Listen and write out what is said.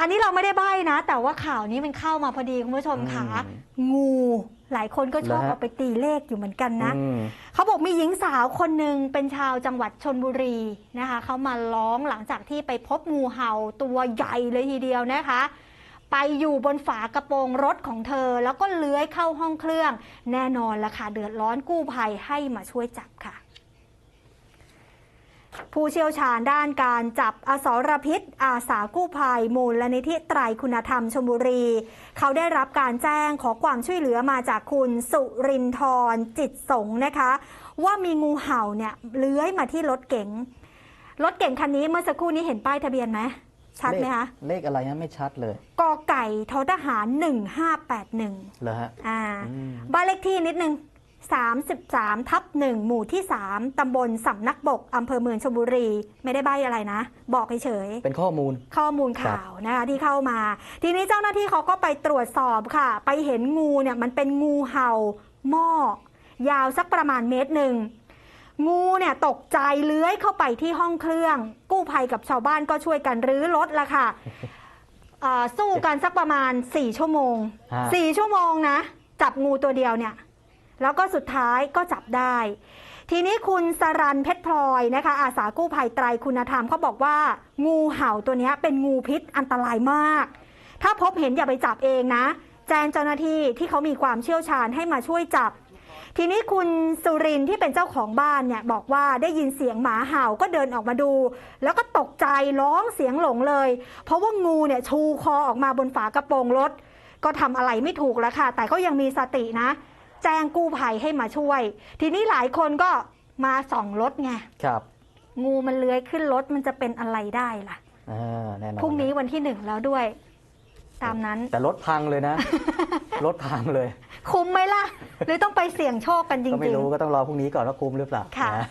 อันนี้เราไม่ได้ใบ้นะ แต่ว่าข่าวนี้มันเข้ามาพอดีคุณผู้ชมค่ะงูหลายคนก็ชอบเหรอฮะ เอาไปตีเลขอยู่เหมือนกันนะ อืม เขาบอกมีหญิงสาวคนหนึ่งเป็นชาวจังหวัดชนบุรีนะคะเขามาร้องหลังจากที่ไปพบงูเห่าตัวใหญ่เลยทีเดียวนะคะ ไปอยู่บนฝากระโปรงรถของเธอ แล้วก็เลื้อยเข้าห้องเครื่อง แน่นอนละค่ะเดือดร้อนกู้ภัยให้มาช่วยจับค่ะ ผู้เชี่ยวชาญด้านการจับอสรพิษ อาสากู้ภัยมูลนิธิไตรคุณธรรมชลบุรี เขาได้รับการแจ้งขอความช่วยเหลือมาจากคุณสุรินทร์จิตสงฆ์นะคะ ว่ามีงูเห่าเนี่ยเลื้อยมาที่รถเก๋งรถเก๋งคันนี้เมื่อสักครู่นี้เห็นป้ายทะเบียนไหมชัดไหมคะเลขเลขอะไรฮะไม่ชัดเลยกอไก่ทอทหาร 1581เหรอฮะอ่าอืมบ้านเลขที่นิดนึง 33 ทับ1หมู่ที่ 3 ตำบลสำนักบกอำเภอเมืองชลบุรี ไม่ได้ใบอะไรนะ บอกเฉยๆเป็นข้อมูลข้อมูลข่าวนะคะที่เข้ามา ทีนี้เจ้าหน้าที่เขาก็ไปตรวจสอบค่ะ ไปเห็นงูเนี่ยมันเป็นงูเห่าหม้อ ยาวสักประมาณเมตรหนึ่ง งูเนี่ยตกใจเลื้อยเข้าไปที่ห้องเครื่อง กู้ภัยกับชาวบ้านก็ช่วยกันรื้อรถละค่ะเอ่อสู้กันสักประมาณ 4 ชั่วโมง ฮะ 4 ชั่วโมงนะ จับงูตัวเดียวเนี่ย แล้วก็สุดท้ายก็จับได้ ทีนี้คุณสรันเพชรพลอยนะคะ อาสากู้ภัยไตรคุณธรรมเขาบอกว่า งูเห่าตัวนี้เป็นงูพิษอันตรายมาก ถ้าพบเห็นอย่าไปจับเองนะ แจ้งเจ้าหน้าที่ที่เขามีความเชี่ยวชาญให้มาช่วยจับ ทีนี้คุณสุรินที่เป็นเจ้าของบ้านเนี่ยบอกว่าได้ยินเสียงหมาเห่าก็เดินออกมาดู แล้วก็ตกใจร้องเสียงหลงเลย เพราะว่างูเนี่ยชูคอออกมาบนฝากระโปรงรถก็ทำอะไรไม่ถูกแล้วค่ะ แต่ก็ยังมีสตินะ แจ้งกู้ภัยให้มาช่วย ทีนี้หลายคนก็มาส่องรถไงครับงูมันเลื้อยขึ้นรถมันจะเป็นอะไรได้ล่ะอ่าแน่นอนพรุ่งนี้วันที่หนึ่งแล้วด้วย ตามนั้น แต่รถพังเลยนะ รถพังเลย คุ้มไหมล่ะ หรือต้องไปเสี่ยงโชคกันจก็ไม่ริงรู้ก็ต้องรอพรุ่งนี้ก่อนว่าคุ้มหรือเปล่าค่ะ นะ